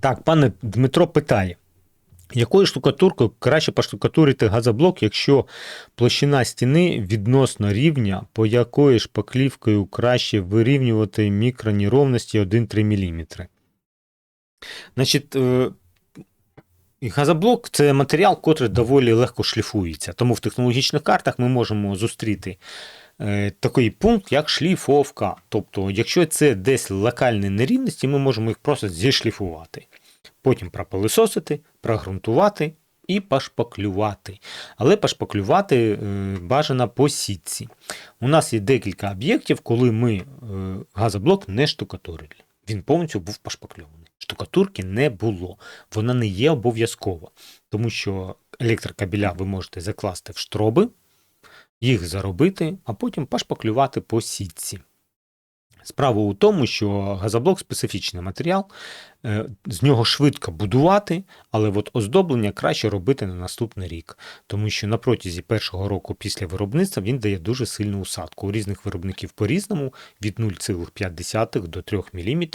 Так, пане Дмитро питає. Якою штукатуркою краще поштукатурити газоблок, якщо площина стіни відносно рівня, по якою шпаклівкою краще вирівнювати мікронеровності 1-3 мм? Значить, е, газоблок це матеріал, котрий доволі легко шліфується. Тому в технологічних картах ми можемо зустріти такий пункт, як шліфовка. Тобто, якщо це десь локальні нерівності, ми можемо їх просто зішліфувати. Потім пропилисосити, прогрунтувати і пошпаклювати. Але пошпаклювати е, бажано по сітці. У нас є декілька об'єктів, коли ми е, газоблок не штукатурили. Він повністю був пошпакльований. Штукатурки не було. Вона не є обов'язкова, тому що електрокабеля ви можете закласти в штроби, їх заробити, а потім пошпаклювати по сітці. Справа у тому, що газоблок специфічний матеріал, е, з нього швидко будувати, але от оздоблення краще робити на наступний рік, тому що на протязі першого року після виробництва він дає дуже сильну усадку. У різних виробників по-різному від 0,5 до 3 мм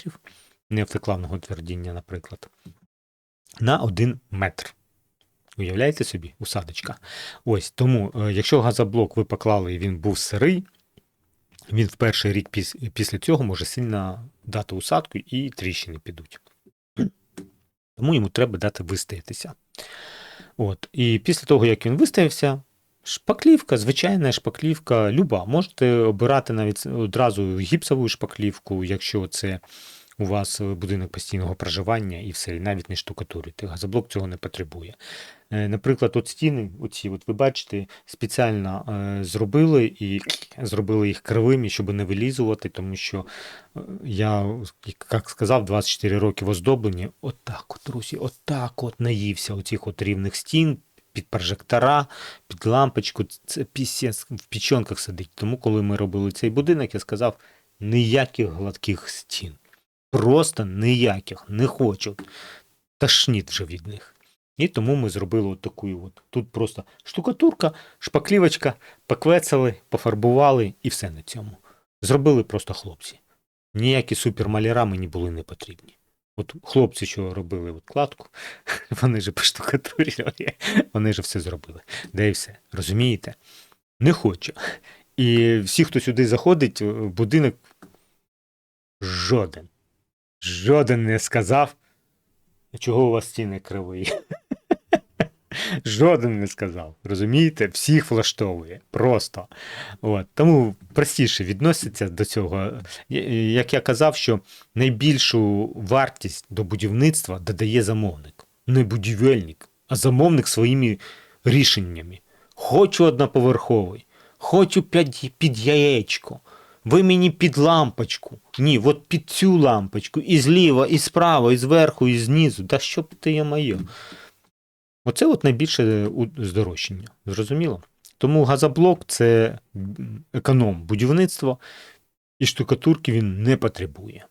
неавтоклавного твердіння, наприклад, на 1 метр. Уявляєте собі, усадочка. Ось тому, е, якщо газоблок ви поклали і він був сирий, він в перший рік піс- після цього може сильно дати усадку і тріщини підуть. Тому йому треба дати вистоятися. От. І після того, як він вистоявся, шпаклівка, звичайна шпаклівка, люба. Можете обирати навіть одразу гіпсову шпаклівку, якщо це у вас будинок постійного проживання і все, і навіть не штукатурити. Газоблок цього не потребує. Е, Наприклад, от стіни, оці, от ви бачите, спеціально е, зробили і зробили їх кривими, щоб не вилізувати, тому що е, я, як сказав, 24 роки в оздобленні, отак от, Русі, отак от наївся оцих от рівних стін, під прожектора, під лампочку, це пісець в пічонках сидить. Тому, коли ми робили цей будинок, я сказав, ніяких гладких стін. Просто ніяких, не хочу. Тошніть вже від них. І тому ми зробили от таку от. Тут просто штукатурка, шпаклівочка, поквецали, пофарбували і все на цьому. Зробили просто хлопці. Ніякі супермаляра мені були не потрібні. От хлопці, що робили от кладку, вони ж поштукатурили, вони ж все зробили. Де і все. Розумієте? Не хочу. І всі, хто сюди заходить, будинок, жоден. Жоден не сказав, чого у вас стіни криві. Жоден не сказав. Розумієте? Всіх влаштовує. Просто. От. Тому простіше відноситься до цього. Як я казав, що найбільшу вартість до будівництва додає замовник. Не будівельник, а замовник своїми рішеннями. Хочу одноповерховий, хочу під яєчко. Ви мені під лампочку. Ні, от під цю лампочку. І зліва, і справа, і зверху, і знизу. Да що б ти я моє? Оце от найбільше у- здорожчання. Зрозуміло? Тому газоблок це економ будівництва, і штукатурки він не потребує.